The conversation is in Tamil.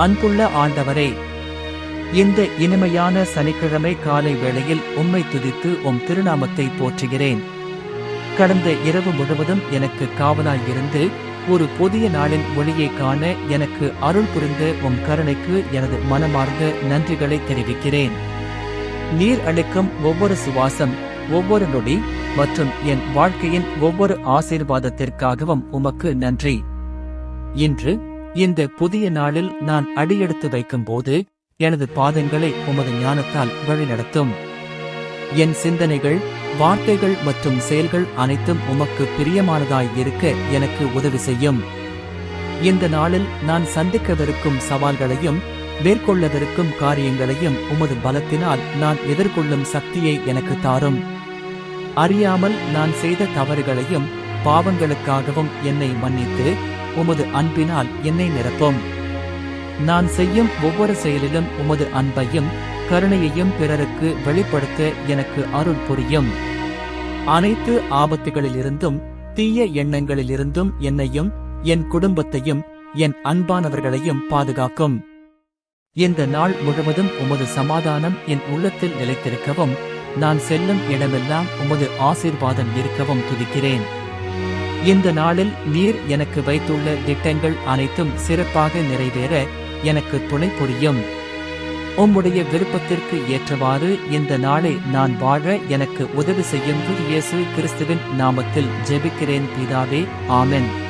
அன்புள்ள ஆண்டவரே இந்த இனிமையான சனிக்கிழமை காலை வேளையில் உம்மை துதித்து உம் திருநாமத்தை போற்றுகிறேன். கடந்த இரவு முழுவதும் எனக்கு காவலாயிருந்து ஒரு புதிய நாளின் ஒளியை காண எனக்கு அருள் புரிந்த உம் கருணைக்கு எனது மனமார்ந்த நன்றிகளை தெரிவிக்கிறேன். நீர் அளிக்கும் ஒவ்வொரு சுவாசம் ஒவ்வொரு நொடி மற்றும் என் வாழ்க்கையின் ஒவ்வொரு ஆசீர்வாதத்திற்காகவும் உமக்கு நன்றி. இன்று இந்த புதிய நாளில் நான் அடியெடுத்து வைக்கும்போது எனது பாதங்களை உமது ஞானத்தால் வழிநடத்தும். என் சிந்தனைகள் வார்த்தைகள் மற்றும் செயல்கள் அனைத்தும் உமக்கு பிரியமானதாய் இருக்க எனக்கு உதவி செய்யும். இந்த நாளில் நான் சந்திக்கவிருக்கும் சவால்களையும் மேற்கொள்ளவிருக்கும் காரியங்களையும் உமது பலத்தினால் நான் எதிர்கொள்ளும் சக்தியை எனக்கு தாரும். அறியாமல் நான் செய்த தவறுகளையும் பாவங்களுக்காகவும் என்னை மன்னித்து உமது அன்பினால் என்னை நிரப்பும். நான் செய்யும் ஒவ்வொரு செயலிலும் உமது அன்பையும் கருணையையும் பிறருக்கு வெளிப்படுத்த எனக்கு அருள் புரியும். அனைத்து ஆபத்துகளிலிருந்தும் தீய எண்ணங்களிலிருந்தும் என்னையும் என் குடும்பத்தையும் என் அன்பானவர்களையும் பாதுகாக்கும். இந்த நாள் முழுவதும் உமது சமாதானம் என் உள்ளத்தில் நிலைத்திருக்கவும் நான் செல்லும் இடமெல்லாம் உமது ஆசீர்வாதம் இருக்கவும் துதிக்கிறேன். இந்த நாளில் நீர் எனக்கு வைத்துள்ள திட்டங்கள் அனைத்தும் சிறப்பாக நிறைவேற எனக்கு துணை புரியும். உம்முடைய விருப்பத்திற்கு ஏற்றவாறு இந்த நாளை நான் வாழ எனக்கு உதவி செய்யும் இயேசு கிறிஸ்துவின் நாமத்தில் ஜெபிக்கிறேன் பிதாவே ஆமென்.